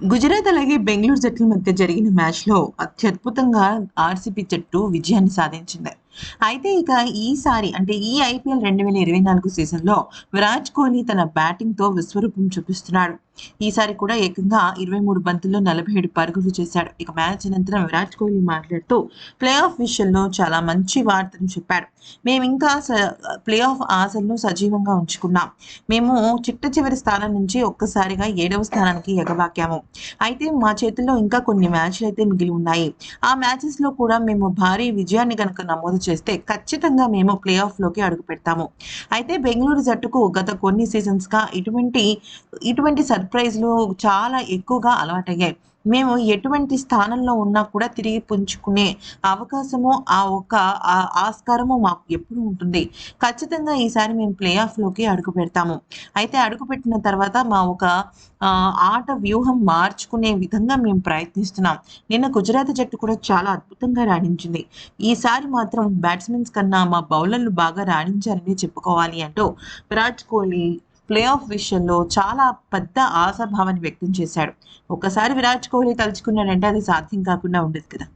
గుజరాత్ అలాగే బెంగళూరు జట్ల మధ్య జరిగిన మ్యాచ్లో అత్యద్భుతంగా ఆర్సీబీ జట్టు విజయాన్ని సాధించింది. అయితే ఇక ఈసారి అంటే ఈ ఐపీఎల్ రెండు వేల ఇరవై నాలుగు సీజన్లో విరాట్ కోహ్లీ తన బ్యాటింగ్తో విశ్వరూపం చూపిస్తున్నాడు. ఈసారి కూడా ఏకంగా ఇరవై మూడు బంతుల్లో నలభై ఏడు పరుగులు చేశాడు. ఇక మ్యాచ్ అనంతరం విరాట్ కోహ్లీ మాట్లాడుతూ ప్లే ఆఫ్ విషయంలో చాలా మంచి వార్తను చెప్పాడు. మేము ఇంకా ప్లే ఆఫ్ ఆశలను సజీవంగా ఉంచుకున్నాం. మేము చిట్ట చివరి స్థానం నుంచి ఒక్కసారిగా ఏడవ స్థానానికి ఎగబాకాము. అయితే మా చేతుల్లో ఇంకా కొన్ని మ్యాచ్లు అయితే మిగిలి ఉన్నాయి. ఆ మ్యాచెస్లో కూడా మేము భారీ విజయాన్ని కనుక నమోదు చేస్తే ఖచ్చితంగా మేము ప్లే ఆఫ్లోకి అడుగు పెడతాము. అయితే బెంగళూరు జట్టుకు గత కొన్ని సీజన్స్గా ఇటువంటి ఇటువంటి సర్ప్రైజ్లు చాలా ఎక్కువగా అలవాటయ్యాయి. మేము ఎటువంటి స్థానంలో ఉన్నా కూడా తిరిగి పుంజుకునే అవకాశము ఆ ఒక ఆ- ఆస్కారము మాకు ఎప్పుడు ఉంటుంది. ఖచ్చితంగా ఈసారి మేము ప్లే ఆఫ్లోకి అడుగు పెడతాము. అయితే అడుగు పెట్టిన తర్వాత మా ఒక ఆట వ్యూహం మార్చుకునే విధంగా మేము ప్రయత్నిస్తున్నాం. నిన్న గుజరాత్ జట్టు కూడా చాలా అద్భుతంగా రాణించింది. ఈసారి మాత్రం బ్యాట్స్మెన్స్ కన్నా మా బౌలర్లు బాగా రాణించారని చెప్పుకోవాలి అంటూ విరాట్ కోహ్లీ ప్లే ఆఫ్ విషయంలో చాలా పెద్ద ఆశాభావాన్ని వ్యక్తం చేశాడు. ఒకసారి విరాట్ కోహ్లీ తలుచుకున్నాడంటే అది సాధ్యం కాకుండా ఉండదు కదా.